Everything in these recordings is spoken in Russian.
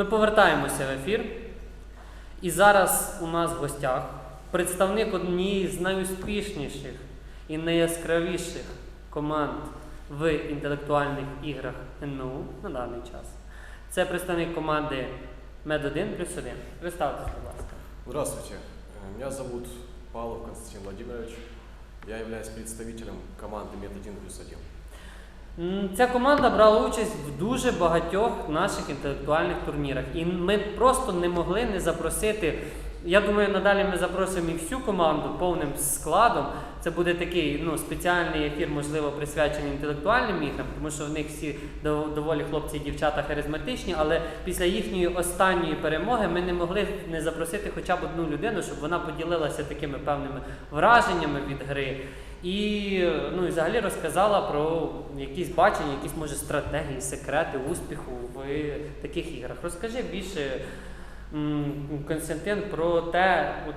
Ми повертаємося в ефір. І зараз у нас в гостях представник однієї з найуспішніших і найяскравіших команд в інтелектуальних іграх НМУ на даний час. Це представник команди Мед1 плюс 1. Представтесь, будь ласка. Здравствуйте, Э, меня зовут Павлов Константин Владимирович. Я являюсь представителем команды Мет1 плюс 1. Ця команда брала участь в дуже багатьох наших інтелектуальних турнірах. І ми просто не могли не запросити. Я думаю, надалі ми запросимо і всю команду повним складом. Це буде такий ну, спеціальний ефір, можливо, присвячений інтелектуальним іграм, тому що в них всі дов- доволі хлопці і дівчата харизматичні, але після їхньої останньої перемоги ми не могли не запросити хоча б одну людину, щоб вона поділилася такими певними враженнями від гри. І ну і взагалі розказала про якісь бачення, якісь може стратегії, секрети успіху в таких іграх. Розкажи більше, м, Константин, про те, от,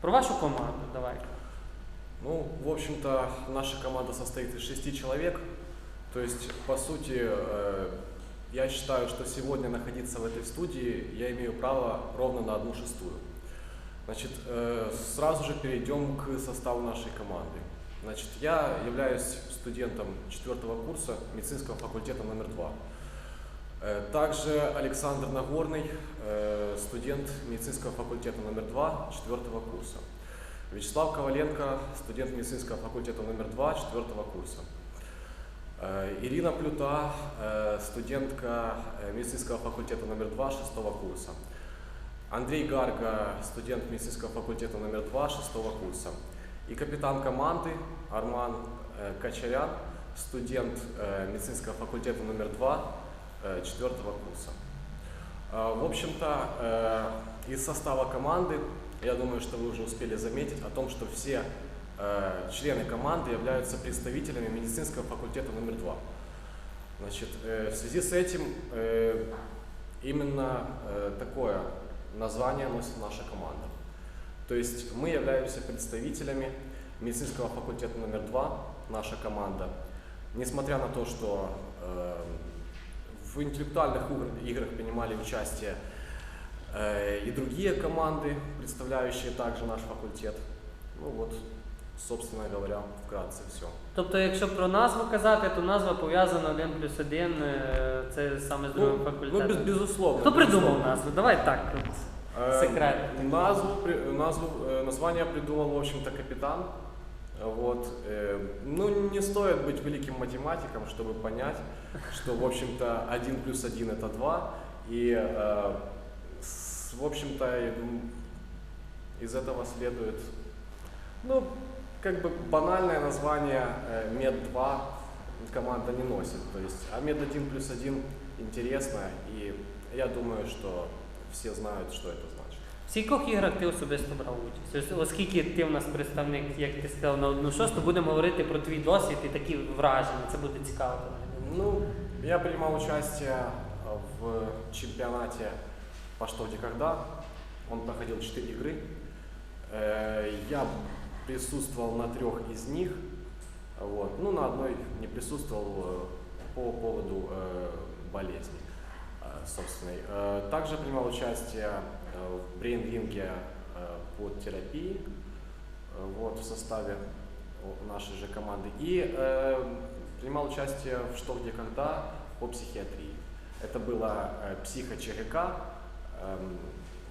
про вашу команду. Давай. Ну, в общем-то, наша команда состоит из шести человек. То есть, по сути, э, я считаю, что сегодня находиться в этой студии я имею право ровно на одну шестую. Значит, э, сразу же перейдем к составу нашей команды. Значит, я являюсь студентом четвертого курса медицинского факультета номер два. Э, Также Александр Нагорный, э, студент медицинского факультета номер два четвертого курса. Вячеслав Коваленко, студент медицинского факультета номер два четвертого курса. Э, Ирина Плюта, студентка медицинского факультета номер два шестого курса. Андрей Гарга, студент медицинского факультета номер два шестого курса. И капитан команды Арман э, Качарян, студент э, медицинского факультета номер два э, четвертого курса. Э, В общем-то, из состава команды, я думаю, что вы уже успели заметить о том, что все члены команды являются представителями медицинского факультета номер два. Значит, в связи с этим именно такое название носит наша команда. То есть мы являемся представителями медицинского факультета номер два, наша команда. Несмотря на то, что э, в интеллектуальных игр- играх принимали участие э, и другие команды, представляющие также наш факультет. Ну вот, собственно говоря, вкратце все. Тобто, якщо про назву казати, то назва пов'язана 1 плюс 1, е, це саме з другим Ну, факультетом. без- безусловно. Хто придумав безусловно. назву? Давай так. От. Э, Секрет. Назву, назву, э, название придумал, в общем-то, капитан. Вот. э, Ну, не стоит быть великим математиком, чтобы понять, что, в общем-то, 1 плюс 1 это 2. И, э, с- в общем-то, из этого следует, ну, как бы банальное название э, МЕД-2 команда не носит. То есть, а МЕД-1 плюс 1 интересно, и я думаю, что все знают, что это значит. В скількох іграх ти особисто брав участь? Ось, Оскільки ти в нас представник, як ти сказав, на одну шосту, будемо говорити про твій досвід і такі враження. Це буде цікаво. Ну, я принимал участие э, в чемпионате «По что, где, когда». Он проходил 4 игры. Э, Я присутствовал на трех из них. Вот. Ну, на одной не присутствовал э, по поводу э, болезни э, собственной. Э, Также принимал участие э, в брейн-ринге по терапии вот, в составе нашей же команды. И принимал участие в «Что, где, когда» по психиатрии. Это было психо-ЧГК. Эм,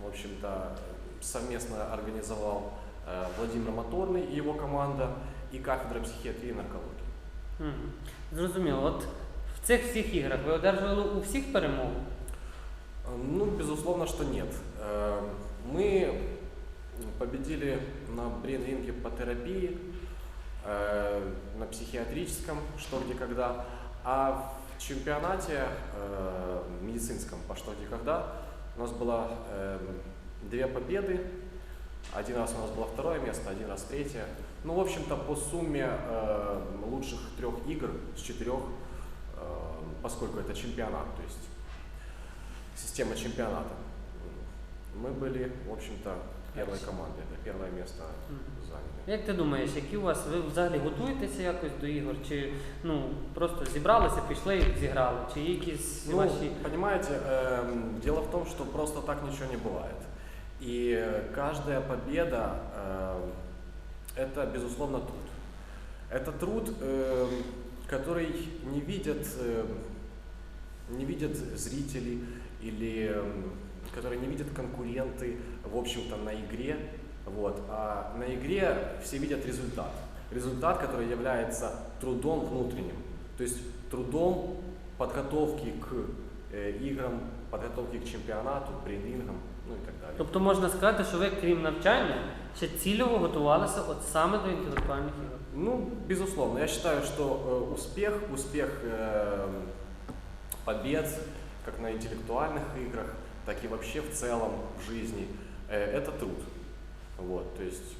В общем-то, совместно организовал Владимир Моторный и его команда и кафедра психиатрии и наркологии. Зрозуміло. От в цих всіх іграх ви одержували у всіх перемогу? Э, Ну, безусловно, что нет. Э, Мы победили на брейн-ринге по терапии, э, на психиатрическом, что где когда, а в чемпионате э, медицинском по что где когда у нас было э, две победы. Один раз у нас было второе место, один раз третье. Ну, в общем-то, по сумме э, лучших трех игр с четырех, э, поскольку это чемпионат, то есть система чемпионата. Мы были, в общем-то, первой Хорошо. команды. Это первое место Мгм. заняли. Як ти думаєш, які у вас ви взагалі готуєтеся якось до ігор? Чи ну просто зібралися, пішли і зіграли? Чи є якісь Ну, ваші понимаете, эм, дело в том, что просто так ничего не бывает. И э, каждая победа эм, это, безусловно, труд. Это труд, эм, который не видят, эм, не видят зрители или эм, который не видят конкуренты, в общем-то, на игре. Вот. А на игре все видят результат. Результат, который является трудом внутренним. То есть трудом подготовки к э, играм, подготовки к чемпионату, брейдингам, ну и так далее. Тобто можна сказати, що ви, крім навчання, ще цільово готувалися от саме до інтелектуальних ігор. Ну, безусловно, я считаю, что э, успех, успех э, побед, как на интеллектуальных играх, так и вообще в целом в жизни, э, это труд. Вот, то есть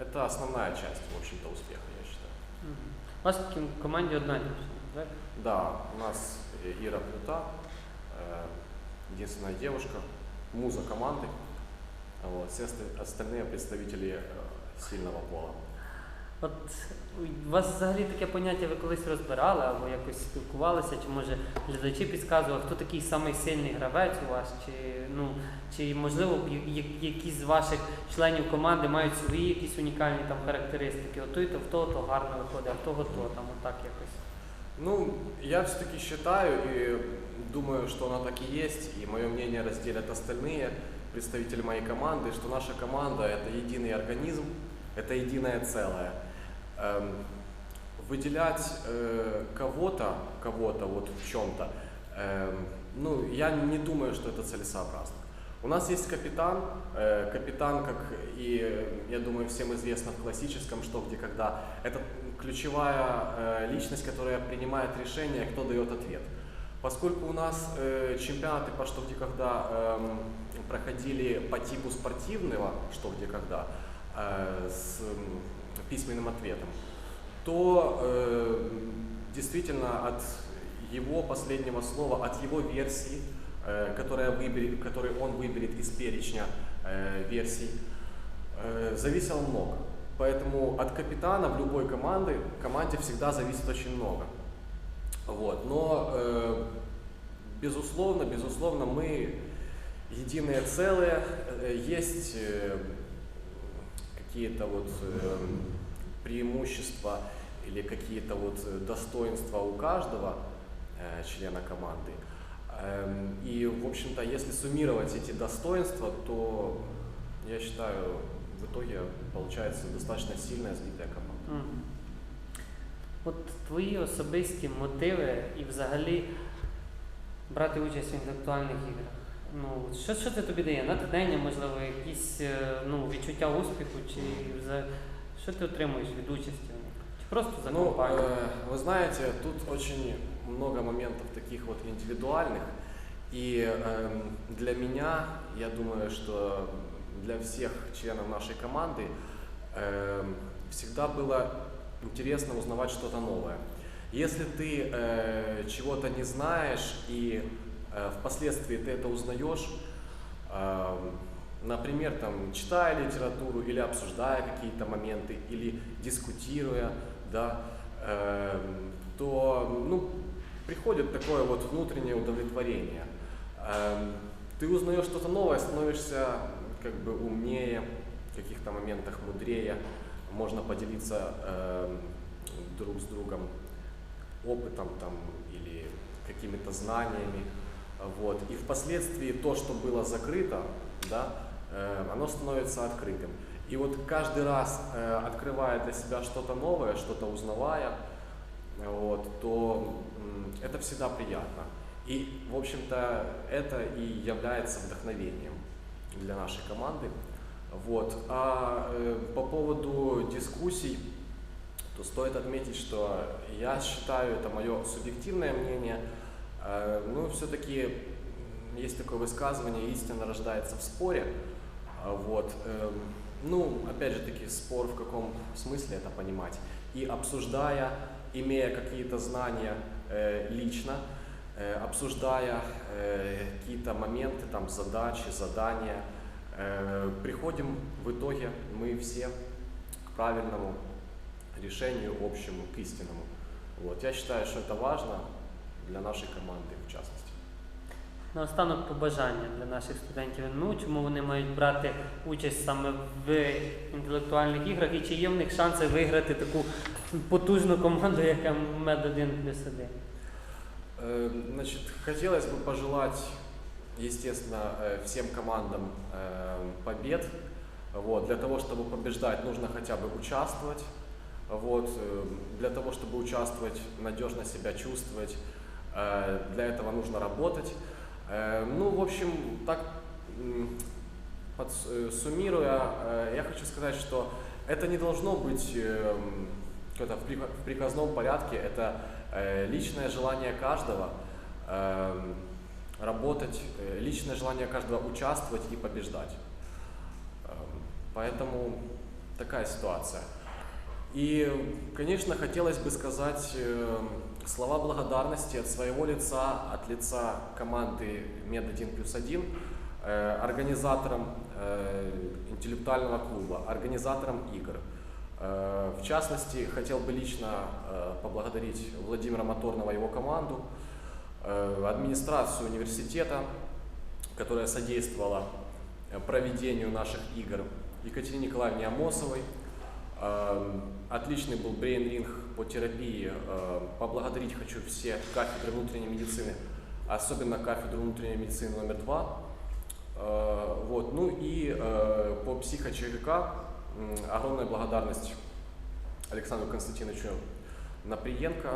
это основная часть, в общем-то, успеха, я считаю. Мгм. У вас в кім- команді одна дівчина, так? Да, у нас э, Ира Плюта, э, единственная девушка, муза команды. Вот, все оста- остальные представители э, сильного пола. От у вас взагалі таке поняття ви колись розбирали або якось спілкувалися, чи може глядачі підказували, хто такий самий сильний гравець у вас, чи ну чи можливо я- я- якісь з ваших членів команди мають свої якісь унікальні там характеристики. От той то в того то гарно виходить, а в того то там отак якось. Ну, я все-таки считаю и думаю, что оно так и есть, и мое мнение разделят остальные представители моей команды, что наша команда это единый организм, это единое целое. Эм, выделять э, кого-то, кого-то вот в чем-то, эм, ну, я не думаю, что это целесообразно. У нас есть капитан, э, капитан, как и, я думаю, всем известно в классическом «Что, где, когда», это ключевая э, личность, которая принимает решение, кто дает ответ. Поскольку у нас чемпионаты по «Что, где, когда» эм, проходили по типу спортивного «Что, где, когда» с письменным ответом, то э, действительно от его последнего слова, от его версии, э, которая выберет, который он выберет из перечня э, версий, э, зависело много. Поэтому от капитана в любой команде, команде всегда зависит очень много. Вот. Но, э, безусловно, безусловно, мы единое целое. Э, Есть э, какие-то вот э, преимущества или какие-то вот э, достоинства у каждого э, члена команды. Эм, И, в общем-то, если суммировать эти достоинства, то я считаю, в итоге получается достаточно сильная сбитая команда. Мгм. От твої особисті мотиви і взагалі брати участь в інтелектуальних іграх. Ну, що, що це тобі дає? Натхнення, можливо, якісь е, ну, відчуття успіху, чи за що ти отримуєш від участі в них? Чи просто за Ну, компанію? э, вы знаете, тут очень много моментов таких вот индивидуальных. И эм, для меня, я думаю, что для всех членов нашей команды эм, всегда было интересно узнавать что-то новое. Если ты э, чего-то не знаешь и э, впоследствии ты это узнаешь, эм, например, там, читая литературу или обсуждая какие-то моменты, или дискутируя, да, эм, то ну, приходит такое вот внутреннее удовлетворение. Эм, ты узнаешь что-то новое, становишься как бы умнее, в каких-то моментах мудрее, можно поделиться эм, друг с другом опытом там или какими-то знаниями, вот. И впоследствии то, что было закрыто, да, э, оно становится открытым. И вот каждый раз, э, открывая для себя что-то новое, что-то узнавая, э, вот, то это всегда приятно. И, в общем-то, это и является вдохновением для нашей команды. Вот. А э, по поводу дискуссий, то стоит отметить, что я считаю, это мое субъективное мнение, э, ну, все-таки есть такое высказывание, истина рождается в споре. А Вот. эм, Ну, опять же таки, спор в каком смысле это понимать. И обсуждая, имея какие-то знания э, лично, э, обсуждая э, какие-то моменты, там, задачи, задания, Приходим в итоге мы все к правильному решению общему, к истинному. Вот. Я считаю, что это важно для нашей команды в частности. Наостанок побажання для наших студентів НМУ, чому вони мають брати участь саме в інтелектуальних іграх і чи є в них шанси виграти таку потужну команду, яка мед 1 плюс 1. Э, Значит, хотелось бы пожелать, естественно, э, всем командам э, побед. Вот, для того, чтобы побеждать, нужно хотя бы участвовать. Вот, э, для того, чтобы участвовать, надежно себя чувствовать, э, для этого нужно работать. Э, Ну, в общем, так э, суммируя, э, я хочу сказать, что это не должно быть в прика- в приказном порядке, это личное желание каждого работать, личное желание каждого участвовать и побеждать. Поэтому такая ситуация. И, конечно, хотелось бы сказать слова благодарности от своего лица, от лица команды Мед 1 плюс 1, э, организаторам э, интеллектуального клуба, организаторам игр. Э, В частности, хотел бы лично поблагодарить Владимира Моторного и его команду, администрацию университета, которая содействовала проведению наших игр, Екатерине Николаевне Амосовой. Эм, Отличный был брейн-ринг по терапии. Э, Поблагодарить хочу все кафедры внутренней медицины, особенно кафедру внутренней медицины номер два. Э, Вот. Ну и э, по психо-ЧГК м, огромная благодарность Александру Константиновичу Наприенко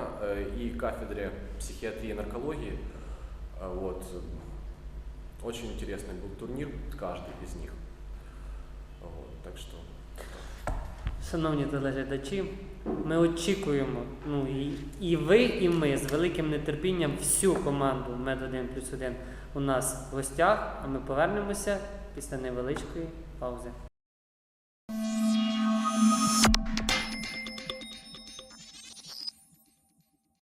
и кафедре психиатрии и наркологии. Вот. Очень интересный был турнир, каждый из них. Шановні телеглядачі, ми очікуємо, ну і, і ви, і ми з великим нетерпінням всю команду Мед 1 плюс 1 у нас в гостях, а ми повернемося після невеличкої паузи.